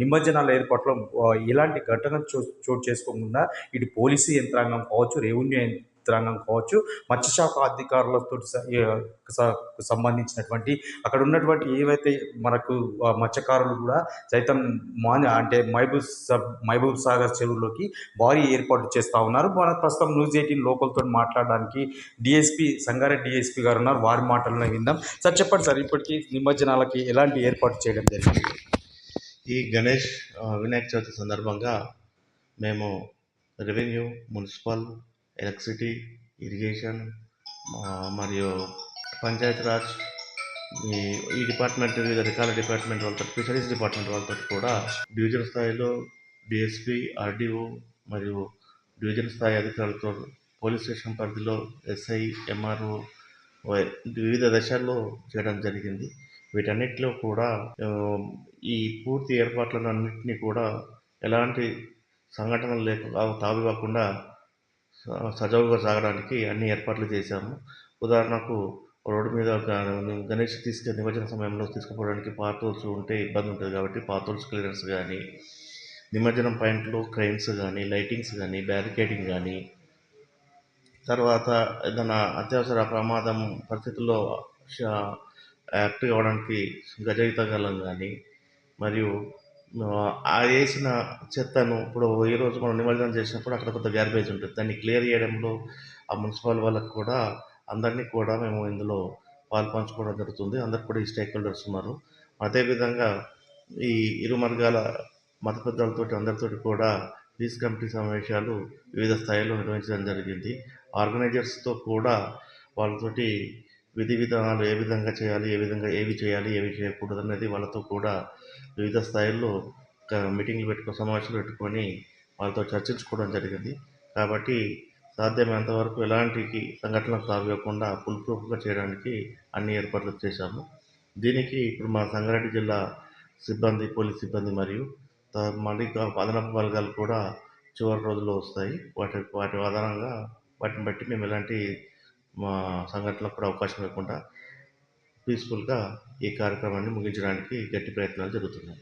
నిమజ్జనాల ఏర్పాట్లో ఇలాంటి ఎలాంటి ఘటన చో చోటు చేసుకోకుండా ఇటు పోలీసు యంత్రాంగం కావచ్చు రెవెన్యూ యంత్రాంగం కావచ్చు మత్స్యశాఖ అధికారులతో సంబంధించినటువంటి అక్కడ ఉన్నటువంటి ఏవైతే మనకు మత్స్యకారులు కూడా సైతం మాన అంటే మహబూబ్ సబ్ మహబూబ్ సాగర్ చెరువులోకి భారీ ఏర్పాటు చేస్తూ ఉన్నారు. మన ప్రస్తుతం న్యూస్ ఎయిటీన్ లోకల్తో మాట్లాడడానికి డిఎస్పీ సంగారెడ్డి డిఎస్పీ గారు ఉన్నారు. వారి మాటలను విందాం. సార్ చెప్పండి సార్ ఇప్పటికీ నిమజ్జనాలకి ఎలాంటి ఏర్పాటు చేయడం జరిగింది? ఈ గణేష్ వినాయక చవితి సందర్భంగా మేము రెవెన్యూ మున్సిపల్ ఎలక్ట్రిసిటీ ఇరిగేషన్ మరియు పంచాయతీరాజ్ ఈ ఈ డిపార్ట్మెంట్ వివిధ రకాల డిపార్ట్మెంట్ వాళ్ళతో ఫిషరీస్ డిపార్ట్మెంట్ వాళ్ళతో కూడా డివిజన్ స్థాయిలో డిఎస్పి ఆర్డీఓ మరియు డివిజన్ స్థాయి అధికారులతో పోలీస్ స్టేషన్ పరిధిలో ఎస్ఐ ఎంఆర్ఓ వివిధ దశల్లో చేయడం జరిగింది. వీటన్నిటిలో కూడా ఈ పూర్తి ఏర్పాట్లను అన్నింటినీ కూడా ఎలాంటి సంఘటనలు లేక తావివ్వకుండా సజావుగా సాగడానికి అన్ని ఏర్పాట్లు చేశాము. ఉదాహరణకు రోడ్డు మీద గణేష్ తీసుకెళ్ళి నిమజ్జన సమయంలో తీసుకుపోవడానికి పాతోల్స్ ఉంటే ఇబ్బంది ఉంటుంది కాబట్టి పాతోల్స్ క్లియరెన్స్ కానీ నిమజ్జనం పాయింట్లో క్రైన్స్ కానీ లైటింగ్స్ కానీ బ్యారికేడింగ్ కానీ తర్వాత ఏదైనా అత్యవసర ప్రమాదం పరిస్థితుల్లో షా యాక్టివ్ అవ్వడానికి గజయుతగలం కానీ మరియు ఆ, వేసిన చెత్తను ఇప్పుడు ఈరోజు మనం నిమజ్జనం చేసినప్పుడు అక్కడ కొంత గ్యార్బేజ్ ఉంటుంది. దాన్ని క్లియర్ చేయడంలో ఆ మున్సిపల్ వాళ్ళకు కూడా అందరినీ కూడా మేము ఇందులో పాలు పంచుకోవడం జరుగుతుంది. అందరు కూడా ఈ స్టేక్ హోల్డర్స్ ఉన్నారు అదేవిధంగా ఈ ఇరు మార్గాల మత పెద్దలతోటి అందరితోటి కూడా పీస్ కమిటీ సమావేశాలు వివిధ స్థాయిలో నిర్వహించడం జరిగింది. ఆర్గనైజర్స్తో కూడా వాళ్ళతోటి విధి విధానాలు ఏ విధంగా చేయాలి ఏ విధంగా ఏవి చేయాలి ఏవి చేయకూడదు అనేది వాళ్ళతో కూడా వివిధ స్థాయిల్లో మీటింగ్లు పెట్టుకుని సమావేశాలు పెట్టుకొని వాళ్ళతో చర్చించుకోవడం జరిగింది. కాబట్టి సాధ్యమైనంత వరకు ఎలాంటి సంఘటనలకు తావివ్వకుండా ఫుల్ ప్రూఫ్గా చేయడానికి అన్ని ఏర్పాట్లు చేశాము. దీనికి ఇప్పుడు మా సంగారెడ్డి జిల్లా సిబ్బంది పోలీస్ సిబ్బంది మరియు మళ్ళీ అదనపు వర్గాలు కూడా చివరి రోజుల్లో వస్తాయి. వాటి వాటి ఆధారంగా వాటిని బట్టి మేము ఎలాంటి మా సంఘటనలకు కూడా అవకాశం లేకుండా పీస్ఫుల్గా ఈ కార్యక్రమాన్ని ముగించడానికి గట్టి ప్రయత్నాలు జరుగుతున్నాయి.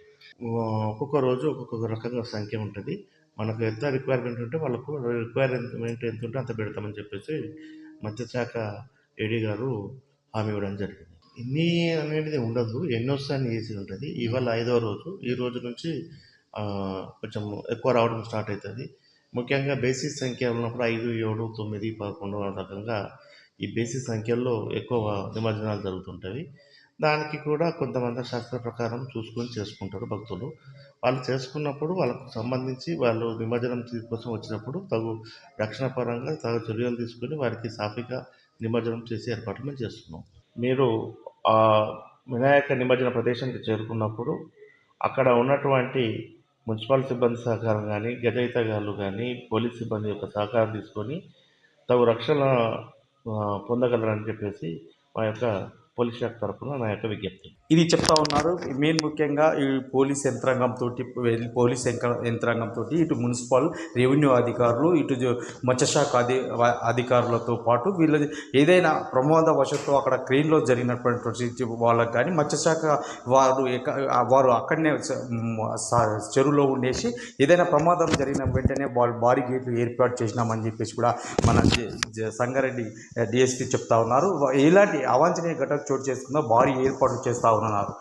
ఒక్కొక్క రోజు ఒక్కొక్క రకంగా సంఖ్య ఉంటుంది. మనకు ఎంత రిక్వైర్మెంట్ ఉంటే వాళ్ళకు రిక్వైర్మెంట్ ఎంత ఉంటే అంత పెడతామని చెప్పేసి మత్స్యశాఖ ఏడీ గారు హామీ ఇవ్వడం జరిగింది. ఇన్ని అనేది ఉండదు. ఎన్ని వస్తాయని ఏసీ ఉంటుంది. ఇవాళ ఐదవ రోజు. ఈ రోజు నుంచి కొంచెం ఎక్కువ రావడం స్టార్ట్ అవుతుంది ముఖ్యంగా బేసిక్ సంఖ్య ఉన్నప్పుడు ఐదు ఏడు తొమ్మిది పదకొండు రకంగా ఈ బేసిక్ సంఖ్యల్లో ఎక్కువ నిమజ్జనాలు జరుగుతుంటాయి దానికి కూడా కొంతమంది శాస్త్ర ప్రకారం చూసుకొని చేసుకుంటారు భక్తులు. వాళ్ళు చేసుకున్నప్పుడు వాళ్ళకు సంబంధించి వాళ్ళు నిమజ్జనం కోసం వచ్చినప్పుడు తగు రక్షణ పరంగా తగు చర్యలు తీసుకొని వారికి సాఫీగా నిమజ్జనం చేసే ఏర్పాట్లు మేము చేస్తున్నాం. మీరు ఆ వినాయక నిమజ్జన ప్రదేశానికి చేరుకున్నప్పుడు అక్కడ ఉన్నటువంటి మున్సిపల్ సిబ్బంది సహకారం కానీ గజయితగాళ్ళు కానీ పోలీస్ సిబ్బంది యొక్క సహకారం తీసుకొని తగు రక్షణ పొందగలరని చెప్పేసి మా యొక్క పోలీస్ శాఖ తరఫున నా యొక్క విజ్ఞప్తి. ఇది చెప్తా ఉన్నారు. మెయిన్ ముఖ్యంగా ఈ పోలీస్ యంత్రాంగంతో పోలీస్ యంత్రాంగంతో ఇటు మున్సిపల్ రెవెన్యూ అధికారులు ఇటు మత్స్యశాఖ అధి అధికారులతో పాటు వీళ్ళ ఏదైనా ప్రమాద వశత్తు అక్కడ క్రెయిన్లో జరిగినటువంటి వాళ్ళకి కానీ మత్స్యశాఖ వారు వారు అక్కడనే చెరువులో ఉండేసి ఏదైనా ప్రమాదం జరిగిన వెంటనే వాళ్ళు భారీ గేట్లు ఏర్పాటు చేసినామని చెప్పేసి కూడా మన సంగారెడ్డి డిఎస్పీ చెప్తా ఉన్నారు. ఇలాంటి అవాంఛనీయ ఘటన చోటు చేసుకుందో భారీ ఏర్పాట్లు చేస్తూ ఉన్నారు.